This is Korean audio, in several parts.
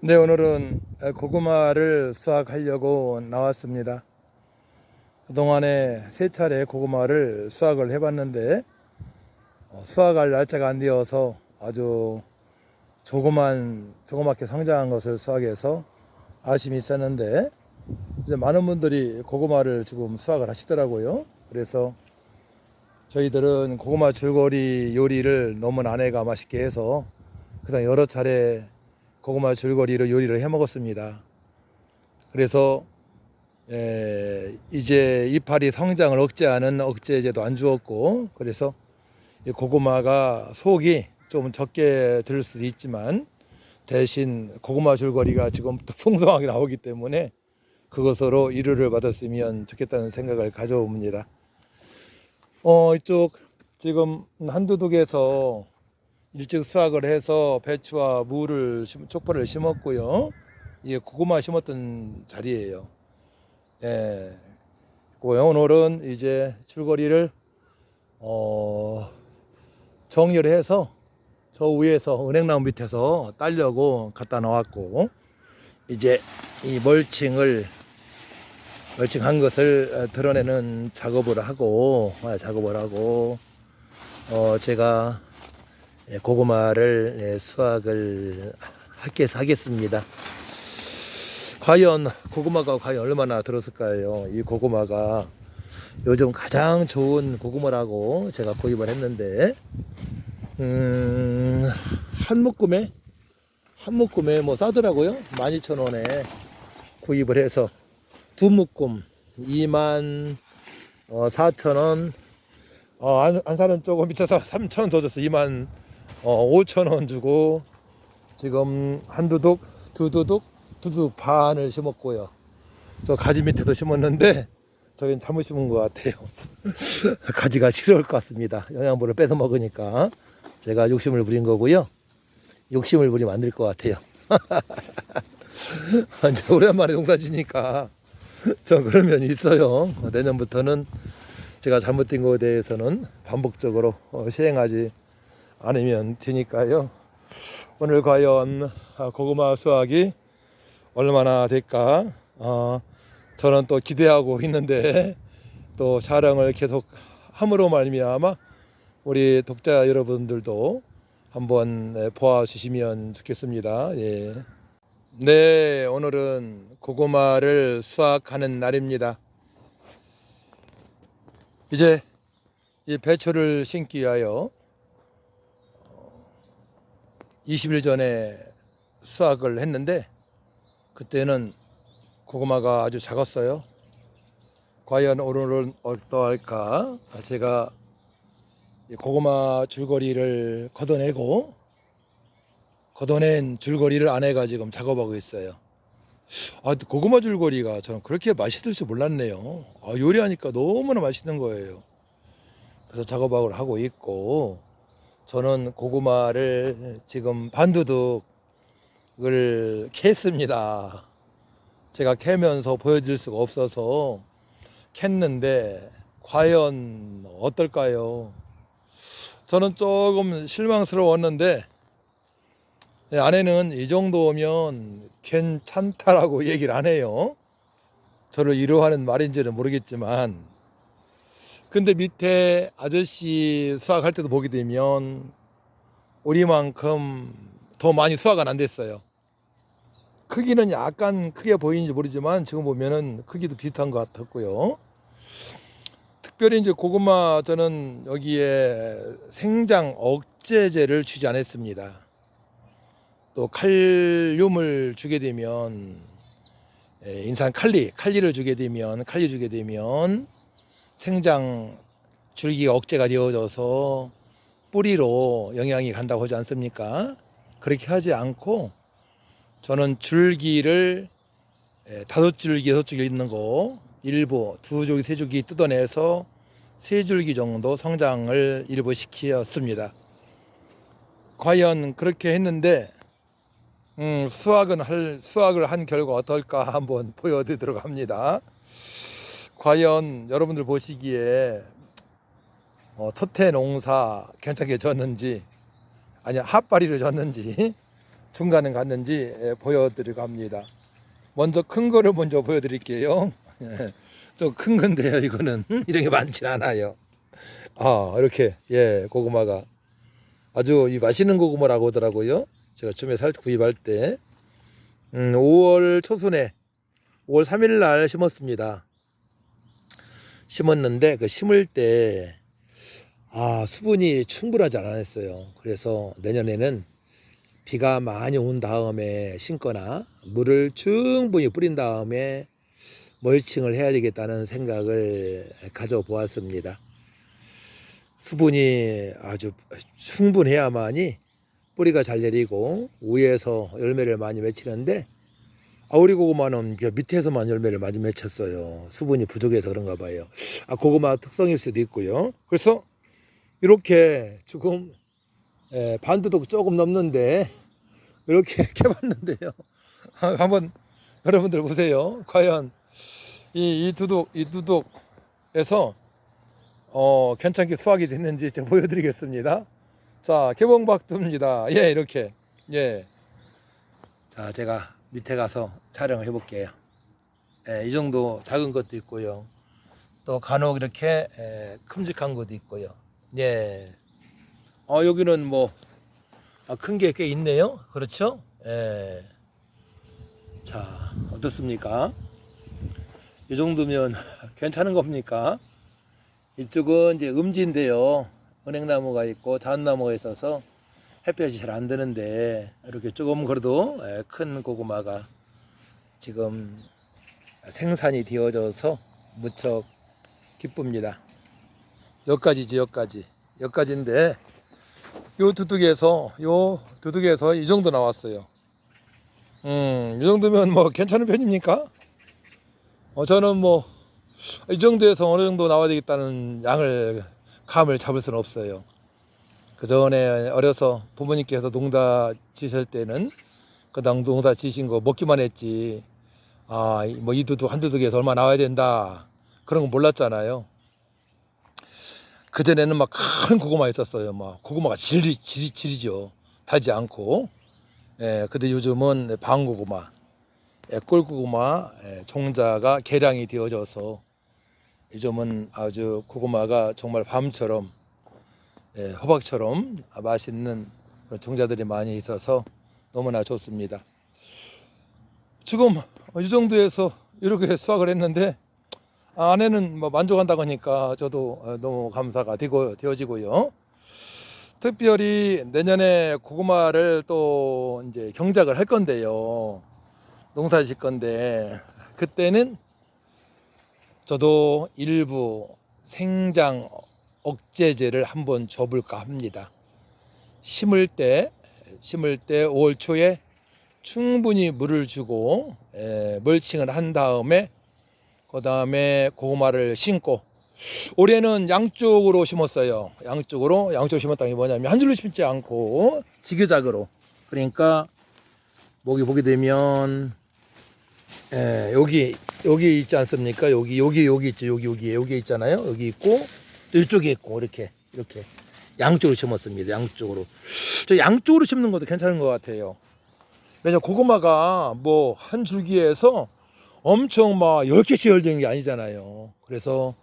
네, 오늘은 고구마를 수확 하려고 나왔습니다. 그동안에 세 차례 고구마를 수확을 해봤는데 어, 수확할 날짜가 안 되어서 아주 조그만 조그맣게 성장한 것을 수확해서 아쉬움이 있었는데 이제 많은 분들이 고구마를 지금 수확을 하시더라고요. 그래서 저희들은 고구마 줄거리 요리를 너무 아내가 맛있게 해서 그다음 여러 차례 고구마 줄거리로 요리를 해 먹었습니다. 그래서 에, 이제 이파리 성장을 억제하는 억제제도 안 주었고 그래서 이 고구마가 속이 좀 적게 들 수도 있지만 대신 고구마 줄거리가 지금 또 풍성하게 나오기 때문에 그것으로 이루를 받았으면 좋겠다는 생각을 가져옵니다. 어 이쪽 지금 한두둑에서 일찍 수확을 해서 배추와 무를 심- 쪽파를 심었고요. 이게 고구마 심었던 자리예요. 예. 그 오늘은 이제 줄거리를 어 정리를 해서 저 위에서 은행나무 밑에서 따려고 갖다 놓았고 이제 이 멀칭을 멀칭한 것을 어, 드러내는 작업을 하고 아, 작업을 하고 어 제가 예, 고구마를 예, 수확을 하게 하겠습니다. 과연 고구마가 과연 얼마나 들었을까요? 이 고구마가 요즘 가장 좋은 고구마라고 제가 구입을 했는데 음, 한 묶음에 한 묶음에 뭐 싸더라고요. 12,000원에 구입을 해서 두 묶음 2만 어, 4,000원 어, 안, 안 사는 조금 밑에서 3,000원 더 줬어. 2만 어, 5,000원 주고 지금 한 두둑, 두 두둑, 두 두둑 반을 심었고요. 저 가지 밑에도 심었는데 저긴 잘못 심은 것 같아요. 가지가 싫어할 것 같습니다. 영양분을 뺏어 먹으니까 제가 욕심을 부린 거고요. 욕심을 부리면 안 될 것 같아요. 이제 오랜만에 농사지니까 저 그런 면이 있어요. 내년부터는 제가 잘못된 것에 대해서는 반복적으로 어, 시행하지 않으면 되니까요. 오늘 과연 아, 고구마 수확이 얼마나 될까? 어, 저는 또 기대하고 있는데 또 촬영을 계속 함으로 말미암아 우리 독자 여러분들도 한번 네, 보아주시면 좋겠습니다. 예. 네, 오늘은 고구마를 수확하는 날입니다. 이제 이 배추를 심기 위하여 20일 전에 수확을 했는데 그때는 고구마가 아주 작았어요. 과연 오늘은 어떠할까? 제가 이 고구마 줄거리를 걷어내고 걷어낸 줄거리를 아내가 지금 작업하고 있어요. 아, 고구마 줄거리가 저는 그렇게 맛있을 줄 몰랐네요. 아, 요리하니까 너무나 맛있는 거예요. 그래서 작업을 하고 있고 저는 고구마를 지금 반두둑을 캤습니다. 제가 캐면서 보여드릴 수가 없어서 캤는데 과연 어떨까요? 저는 조금 실망스러웠는데 예, 아내는 이 정도면 괜찮다라고 얘기를 안 해요. 저를 위로하는 말인지는 모르겠지만 근데 밑에 아저씨 수확할 때도 보게 되면 우리만큼 더 많이 수확은 안 됐어요. 크기는 약간 크게 보이는지 모르지만 지금 보면은 크기도 비슷한 것 같았고요. 특별히 이제 고구마 저는 여기에 생장 억제제를 주지 않았습니다. 또 칼륨을 주게 되면 예, 인산 칼리, 칼리를 주게 되면 칼리 주게 되면 생장 줄기가 억제가 되어져서 뿌리로 영양이 간다고 하지 않습니까? 그렇게 하지 않고 저는 줄기를 예, 다섯 줄기, 여섯 줄기 있는 거 일부 두 줄기, 세 줄기 뜯어내서 세 줄기 정도 성장을 일부 시키었습니다. 과연 그렇게 했는데 음, 수확은 할 수확을 한 결과 어떨까 한번 보여드리도록 합니다. 과연 여러분들 보시기에 어, 첫해 농사 괜찮게 졌는지 아니 핫바리를 졌는지 중간은 갔는지 예, 보여드리고 합니다. 먼저 큰 거를 먼저 보여드릴게요. 좀큰 건데요, 이거는 이런 게 많진 않아요. 아 이렇게 예 고구마가 아주 이 맛있는 고구마라고 하더라고요. 제가 처음에 살 구입할 때 음, 5월 초순에 5월 3일 날 심었습니다. 심었는데 그 심을 때 아, 수분이 충분하지 않았어요. 그래서 내년에는 비가 많이 온 다음에 심거나 물을 충분히 뿌린 다음에 멀칭을 해야 되겠다는 생각을 가져보았습니다. 수분이 아주 충분해야만이 뿌리가 잘 내리고 위에서 열매를 많이 맺히는데 아우리 고구마는 그 밑에서만 열매를 많이 맺혔어요. 수분이 부족해서 그런가 봐요. 아 고구마 특성일 수도 있고요. 그래서 이렇게 지금 예, 반두도 조금 넘는데 이렇게 캐봤는데요. 한번 여러분들 보세요. 과연 이, 이 두둑 이 두둑에서 어, 괜찮게 수확이 됐는지 제가 보여드리겠습니다. 자 개봉박두입니다. 예 이렇게 예. 자 제가 밑에 가서 촬영을 해볼게요. 예, 이 정도 작은 것도 있고요. 또 간혹 이렇게 예, 큼직한 것도 있고요. 예. 어, 여기는 뭐, 아, 큰게 꽤 있네요. 그렇죠? 예. 자, 어떻습니까? 이 정도면 괜찮은 겁니까? 이쪽은 이제 음지인데요. 은행나무가 있고 다운나무가 있어서 햇볕이 잘 안 드는데 이렇게 조금 그래도 예, 큰 고구마가 지금 생산이 되어져서 무척 기쁩니다. 여기까지지 여기까지 여기까지인데 요 두둑에서 요 두둑에서 이 정도 나왔어요. 음, 이 정도면 뭐 괜찮은 편입니까? 어, 저는 뭐 이 정도에서 어느 정도 나와야 되겠다는 양을 감을 잡을 수는 없어요. 그 전에 어려서 부모님께서 농사 지실 때는 그당 농사 지신 거 먹기만 했지. 아, 뭐 이 두둑 한 두둑에서 얼마 나와야 된다. 그런 거 몰랐잖아요. 그 전에는 막 큰 고구마 있었어요. 막 고구마가 질이, 질이, 질이죠. 달지 않고. 예, 근데 요즘은 방고구마, 예, 꿀고구마, 예, 종자가 개량이 되어져서 요즘은 아주 고구마가 정말 밤처럼, 예, 호박처럼 맛있는 종자들이 많이 있어서 너무나 좋습니다. 지금 이 정도에서 이렇게 수확을 했는데 아내는 뭐 만족한다고 하니까 저도 어, 너무 감사가 되고 되어지고요. 특별히 내년에 고구마를 또 이제 경작을 할 건데요. 농사 질 건데 그때는 저도 일부 생장 억제제를 한번 줘볼까 합니다. 심을 때 심을 때 5월 초에 충분히 물을 주고 에, 멀칭을 한 다음에 그 다음에 고구마를 심고 올해는 양쪽으로 심었어요. 양쪽으로 양쪽 심었다는 게 뭐냐면 한 줄로 심지 않고 지그작으로 그러니까 목이 보게 되면 예, 여기 여기 있지 않습니까? 여기 여기 여기 있죠. 여기 여기 여기 있잖아요. 여기 있고 또 이쪽에 있고 이렇게 이렇게 양쪽으로 심었습니다. 양쪽으로 저 양쪽으로 심는 것도 괜찮은 것 같아요. 왜냐 고구마가 뭐 한 줄기에서 엄청 막 10개씩 열리는 게 아니잖아요. 그래서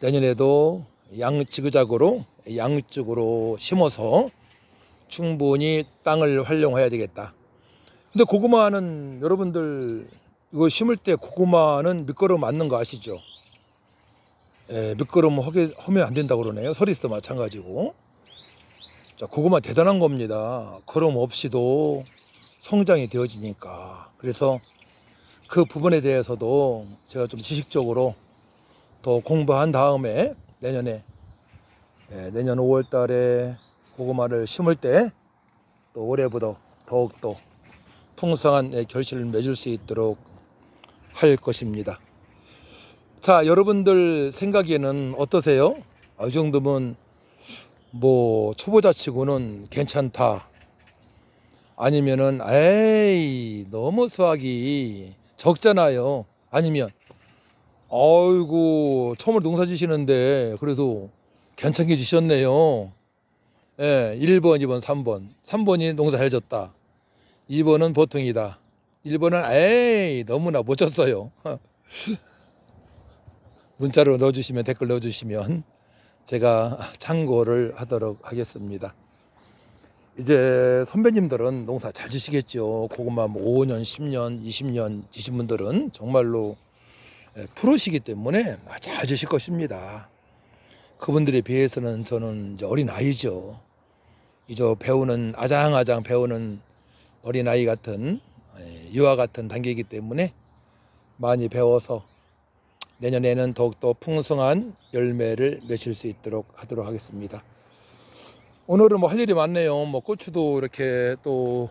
내년에도 양 지그작으로 양쪽으로 심어서 충분히 땅을 활용해야 되겠다. 근데 고구마는 여러분들 이거 심을 때 고구마는 미끄럼 맞는 거 아시죠? 예, 미끄럼 하게 하면 안 된다고 그러네요. 서리도 마찬가지고. 자, 고구마 대단한 겁니다. 그럼 없이도 성장이 되어지니까. 그래서 그 부분에 대해서도 제가 좀 지식적으로 더 공부한 다음에 내년에 예, 내년 5월 달에 고구마를 심을 때 또 올해보다 더욱더 풍성한 예, 결실을 맺을 수 있도록 할 것입니다. 자, 여러분들 생각에는 어떠세요? 아, 이 정도면 뭐 초보자 치고는 괜찮다. 아니면은 에이 너무 수학이 적잖아요. 아니면 아이고 처음으로 농사 지시는데 그래도 괜찮게 지셨네요. 예, 1번, 2번, 3번. 3번이 농사 잘 졌다. 2번은 보통이다. 1번은 에이 너무나 못 쳤어요. 문자로 넣어주시면 댓글 넣어주시면 제가 참고를 하도록 하겠습니다. 이제 선배님들은 농사 잘 지시겠죠. 고구마 뭐 5년, 10년, 20년 지신 분들은 정말로 예, 프로시기 때문에 잘 지실 것입니다. 그분들에 비해서는 저는 이제 어린 아이죠. 이제 배우는 아장아장 배우는 어린 아이 같은 예, 유아 같은 단계이기 때문에 많이 배워서 내년에는 더욱더 풍성한 열매를 맺을 수 있도록 하도록 하겠습니다. 오늘은 뭐 할 일이 많네요. 뭐 고추도 이렇게 또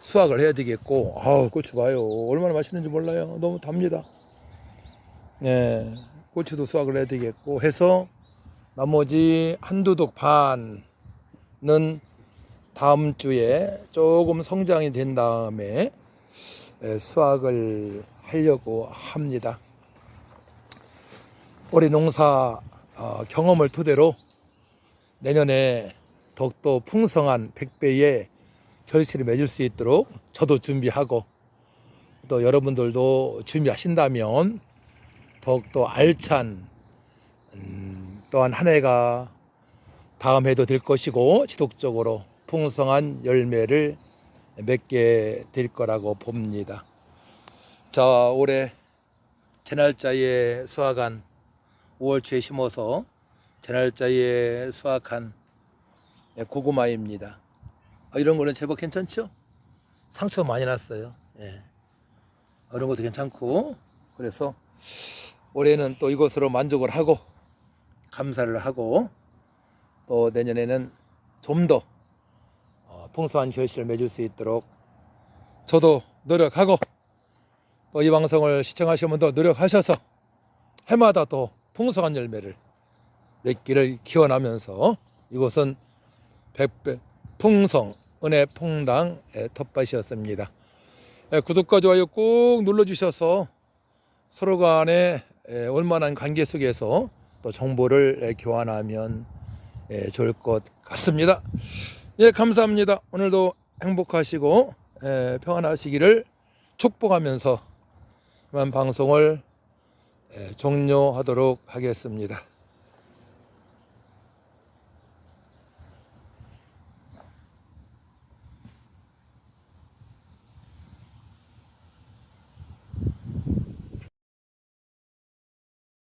수확을 해야 되겠고, 아우 고추 봐요. 얼마나 맛있는지 몰라요. 너무 답니다. 예, 고추도 수확을 해야 되겠고 해서 나머지 한두 독 반은 다음 주에 조금 성장이 된 다음에 예, 수확을 하려고 합니다. 올해 농사 어, 경험을 토대로 내년에 더욱더 풍성한 100배의 결실을 맺을 수 있도록 저도 준비하고 또 여러분들도 준비하신다면 더욱더 알찬 음, 또한 한 해가 다음 해도 될 것이고 지속적으로 풍성한 열매를 맺게 될 거라고 봅니다. 자, 올해 제 날짜에 수확한 5월 초에 심어서 제 날짜에 수확한 고구마입니다. 어, 이런 거는 제법 괜찮죠? 상처 많이 났어요. 예. 어, 이런 것도 괜찮고 그래서 올해는 또 이것으로 만족을 하고 감사를 하고 또 내년에는 좀더 어, 풍성한 결실을 맺을 수 있도록 저도 노력하고 또 이 방송을 시청하시는 분도 노력하셔서 해마다 또 풍성한 열매를 맺기를 기원하면서 이곳은 백배 풍성 은혜 풍당의 텃밭이었습니다. 예, 구독과 좋아요 꼭 눌러주셔서 서로 간에 예, 원만한 관계 속에서 또 정보를 예, 교환하면 예, 좋을 것 같습니다. 예, 감사합니다. 오늘도 행복하시고 예, 평안하시기를 축복하면서 이만 방송을 예, 종료하도록 하겠습니다.